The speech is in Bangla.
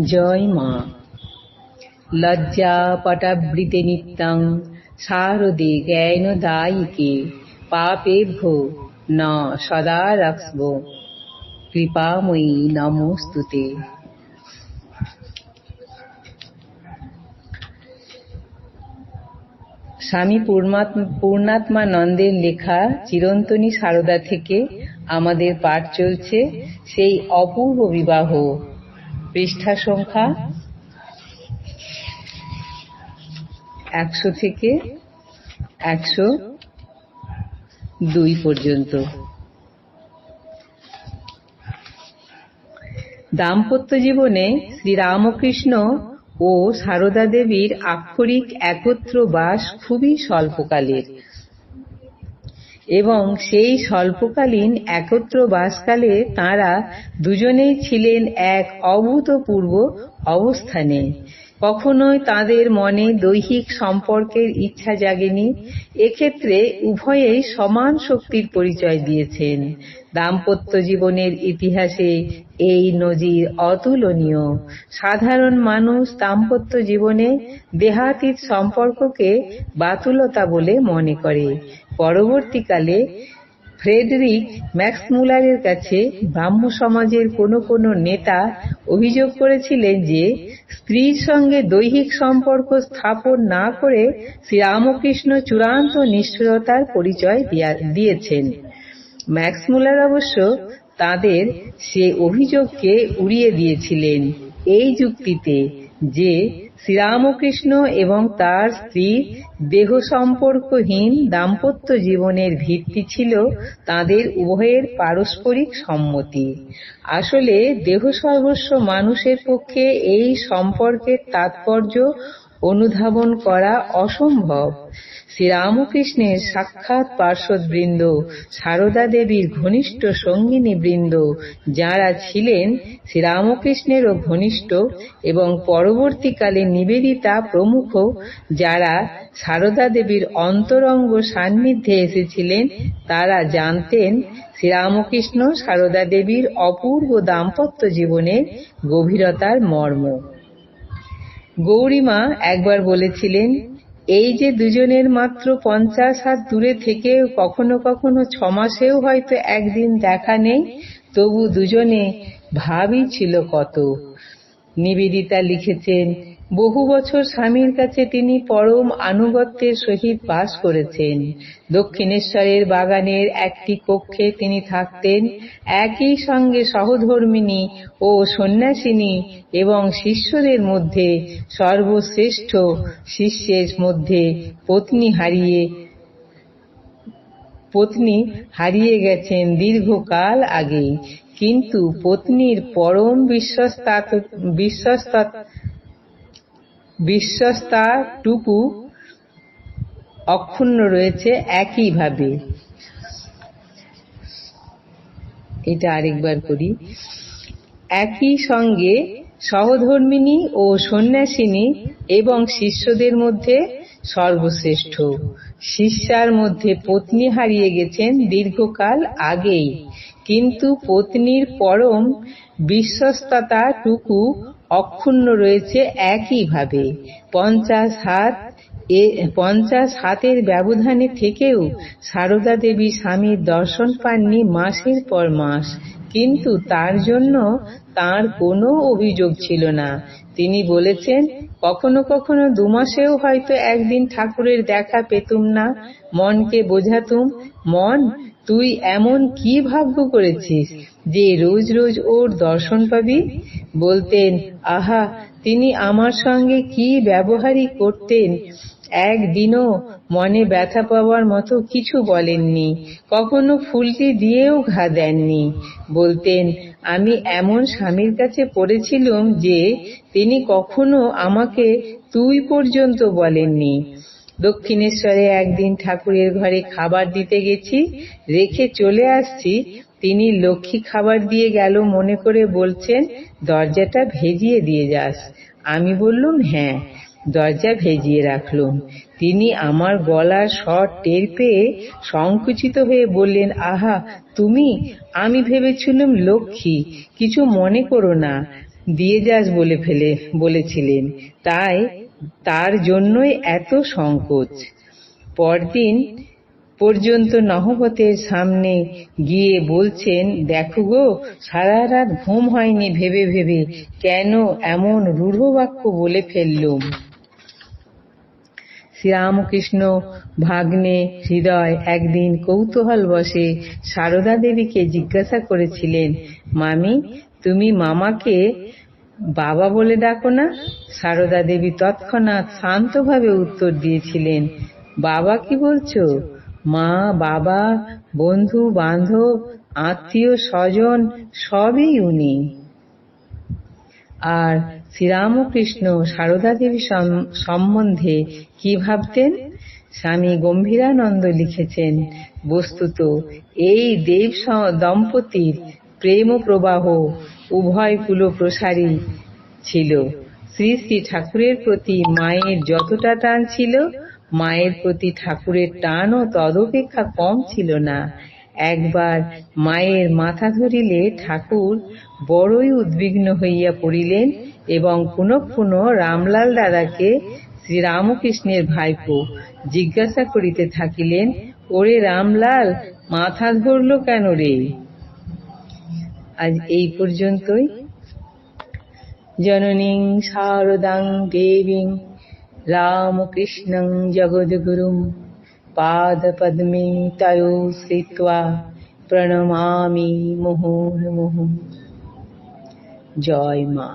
জয় মা। লজ্জা লজ্জাপটাবৃতে নিত্যং শারদে জ্ঞানদায়িকে পাপেভ্যো ন সদা রক্ষ্ব কৃপাময়ী নমস্তুতে। স্বামী পূর্ণাত্মা নন্দের লেখা চিরন্তনী সারদা থেকে আমাদের পাঠ চলছে। সেই অপূর্ব বিবাহ পৃষ্ঠা সংখ্যা একশো থেকে একশো দুই পর্যন্ত। দাম্পত্য জীবনে শ্রীরামকৃষ্ণ ও সারদা দেবীর আক্ষরিক একত্র বাস খুবই স্বল্পকালের। এবং সেই স্বল্পকালীন একত্র বাসকালে তাঁরা দুজনেই ছিলেন এক অভূতপূর্ব অবস্থানে। কখনোই তাদের মনে দৈহিক সম্পর্কের ইচ্ছা জাগেনি। এক্ষেত্রে উভয়েই সমান শক্তির পরিচয় দিয়েছেন। দাম্পত্য জীবনের ইতিহাসে এই নজির অতুলনীয়। সাধারণ মানুষ দাম্পত্য জীবনে দেহাতীত সম্পর্ককে বাতুলতা বলে মনে করে। পরবর্তীকালে ফ্রেডরিক ম্যাক্সমূলারের কাছে ব্রাহ্ম সমাজের কোনো কোনো নেতা অভিযোগ করেছিলেন যে স্ত্রীর সঙ্গে দৈহিক সম্পর্ক স্থাপন না করে শ্রীরামকৃষ্ণ চূড়ান্ত নিষ্ঠুরতার পরিচয় দিয়েছেন। ম্যাক্সমূলার অবশ্য তাদের সে অভিযোগকে উড়িয়ে দিয়েছিলেন এই যুক্তিতে যে শ্রীরামকৃষ্ণ এবং তার স্ত্রী দেহ সম্পর্কহীন দাম্পত্য জীবনের ভিত্তি ছিল তাদের উভয়ের পারস্পরিক সম্মতি। আসলে দেহ সর্বস্ব মানুষের পক্ষে এই সম্পর্কের তাৎপর্য অনুধাবন করা অসম্ভব। শ্রীরামকৃষ্ণের সাক্ষাৎ পার্শ্বদবৃন্দ, সারদা দেবীর ঘনিষ্ঠ সঙ্গিনী বৃন্দ, যাঁরা ছিলেন শ্রীরামকৃষ্ণেরও ঘনিষ্ঠ এবং পরবর্তীকালে নিবেদিতা প্রমুখ, যারা সারদা দেবীর অন্তরঙ্গ সান্নিধ্যে এসেছিলেন, তারা জানতেন শ্রীরামকৃষ্ণ সারদা দেবীর অপূর্ব দাম্পত্য জীবনের গভীরতার মর্ম। গৌরীমা একবার বলেছিলেন, এই যে দুজনের মাত্র পঞ্চাশ হাত দূরে থেকে কখনো কখনো ছমাসেও হয়তো একদিন দেখা নেই, তবু দুজনে ভাবই ছিল কত। নিবেদিতা লিখেছেন, বহু বছর স্বামীর কাছে তিনি পরম আনুগত্যের সহিত বাস করেছেন। দক্ষিণেশ্বরের বাগানের একটি কক্ষে তিনি থাকতেন। একই সঙ্গে সহধর্মিনী ও সন্ন্যাসিনী এবং শিষ্যদের মধ্যে সর্বশ্রেষ্ঠ শিষ্যের মধ্যে পত্নী হারিয়ে পত্নী হারিয়ে গেছেন দীর্ঘকাল আগেই। কিন্তু পত্নীর পরম বিশ্বস্তা বিশ্বস্তা বিশ্বস্তাটুকু অক্ষুণ্ণ রয়েছে একইভাবে। এটা আরেকবার করি। একই সঙ্গে সহধর্মিনী ও সন্ন্যাসিনী এবং শিষ্যদের মধ্যে সর্বশ্রেষ্ঠ। শিষ্যার মধ্যে পত্নী হারিয়ে গেছেন দীর্ঘকাল আগেই। কিন্তু পত্নীর পরম বিশ্বস্ততাটুকু অক্ষুণ্ণ রয়েছে একইভাবে। পঞ্চাশ হাত এ, পঞ্চাশ হাতের ব্যবধানে থেকেও সারদা দেবী স্বামীর দর্শন পাননি মাসের পর মাস। কিন্তু তার জন্য তার কোনো অভিযোগ ছিল না। তিনি বলেছেন, কখনো কখনো দুমাসেও হয়তো একদিন ঠাকুরের দেখা পেতুম না, মনকে বোঝাতুম, মন, তুই এমন কি ভাগ্য করেছিস যে রোজ রোজ ওর দর্শন পাবি? বলতেন, আহা, তিনি আমার সঙ্গে কি ব্যবহারই করতেন। একদিনও মনে ব্যথা পাওয়ার মতো কিছু বলেননি। কখনো ফুলটি দিয়েও ঘা দেননি। বলতেন, আমি এমন স্বামীর কাছে পড়েছিলুম যে তিনি কখনো আমাকে তুই পর্যন্ত বলেননি। দক্ষিণেশ্বরে একদিন ঠাকুরের ঘরে খাবার দিতে গেছি, রেখে চলে আসছি, তিনি লক্ষ্মী খাবার দিয়ে গেল মনে করে বলছেন, দরজাটা ভেজিয়ে দিয়ে যাস। আমি বললুম হ্যাঁ। দরজা ভেজিয়ে রাখলুম। তিনি আমার গলার স্বর টের পেয়ে সংকুচিত হয়ে বললেন, আহা, তুমি? আমি ভেবেছিলুম লক্ষ্মী। কিছু মনে করো না। দিয়ে যাস বলে ফেলে, বলেছিলেন। তাই তার জন্যই এত সংকোচ। পরদিন পর্যন্ত নহবতের সামনে গিয়ে বলছেন, দেখো গো, সারা রাত ঘুম হয়নি ভেবে ভেবে। কেন এমন রূঢ় বাক্য বলে ফেললুম? শ্রীরামকৃষ্ণ ভাগ্নে হৃদয় একদিন কৌতূহল বসে সারদা দেবীকে জিজ্ঞাসা করেছিলেন, মামি, তুমি মামাকে বাবা বলে ডাকো না? সারদা দেবী তৎক্ষণাৎ শান্তভাবে উত্তর দিয়েছিলেন, বাবা কি বলছো? মা, বাবা, বন্ধু, বান্ধব, আত্মীয়, স্বজন, সবই উনি। আর শ্রীরামকৃষ্ণ সারদা দেবী সম্বন্ধে কি ভাবতেন? স্বামী গম্ভীরানন্দ লিখেছেন, বস্তুত এই দেব দম্পতির প্রেম প্রবাহ উভয় কুল প্রসারী ছিল। শ্রী শ্রী ঠাকুরের প্রতি মায়ের যতটা টান ছিল, মায়ের প্রতি ঠাকুরের টানও তদপেক্ষা কম ছিল না। একবার মায়ের মাথা ধরিলে ঠাকুর বড়ই উদ্বিগ্ন হইয়া পড়িলেন এবং পুনঃ পুনঃ রামলাল দাদাকে শ্রীরামকৃষ্ণের ভাইপো জিজ্ঞাসা করিতে থাকিলেন, ওরে রামলাল, মাথা ধরল কেন রে? আজ এই পর্যন্তই। জননীং শারদাং দেবীং রামকৃষ্ণং জগদ্গুরুম। पादपद्मीं तयो श्रित्वा प्रणमामि मुहुर्मुहुः जय मा।